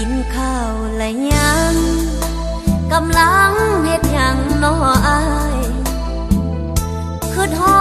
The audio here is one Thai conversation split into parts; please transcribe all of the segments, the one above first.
กินข้าวและยังกำลังเฮ็ดยังน้ออายคือทอ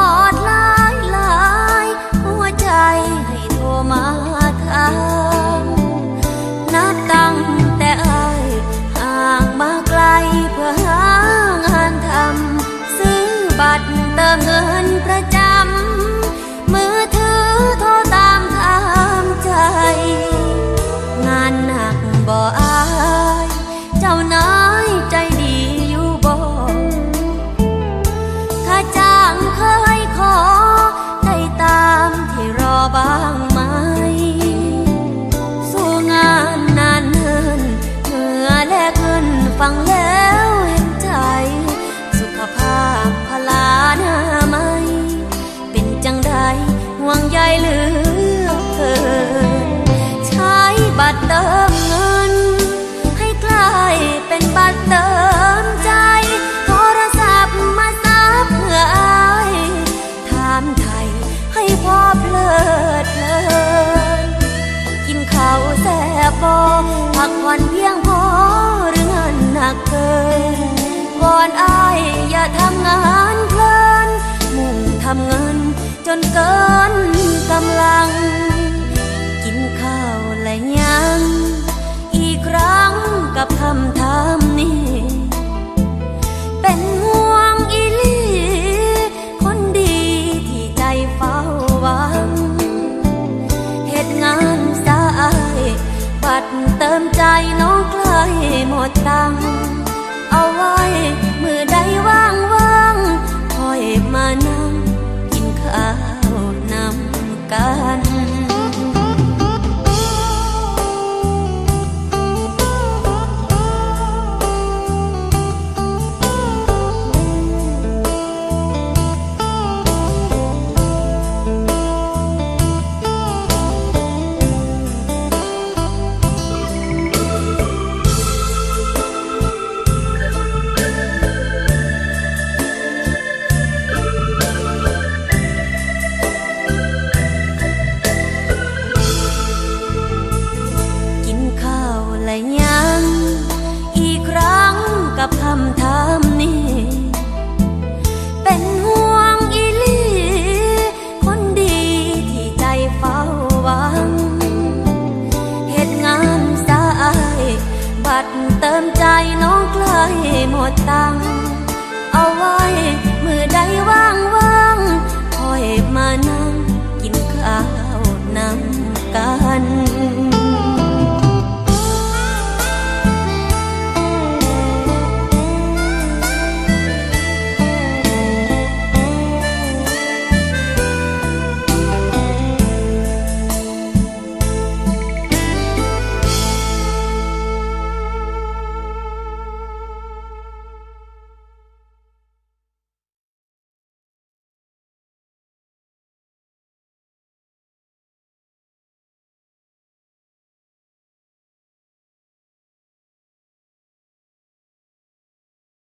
จ้านายใจดีอยู่บ่ถ้าจ้างเคยขอ ได้ตามที่รอบ้างไหม สู้งานนานเนินเหงื่อแลกเงินฟังแล้วเห็นใจ สุขภาพพลาน้าไม่ เป็นจังใดห่วงใยเหลือเธอใช้บัตรเติ นเกินกำลัง กินข้าวและยัง อีกครั้งกับคำถามนี้ เป็นห่วงอีหลีคนดีที่ใจเฝ้าหวังเหตุงานสายบัตรเติมใจน้องใกล้หมดตังค์ เติมใจน้องใกล้หมดตังเอาไว้ มือใดว่างว่างคอยมานั่ง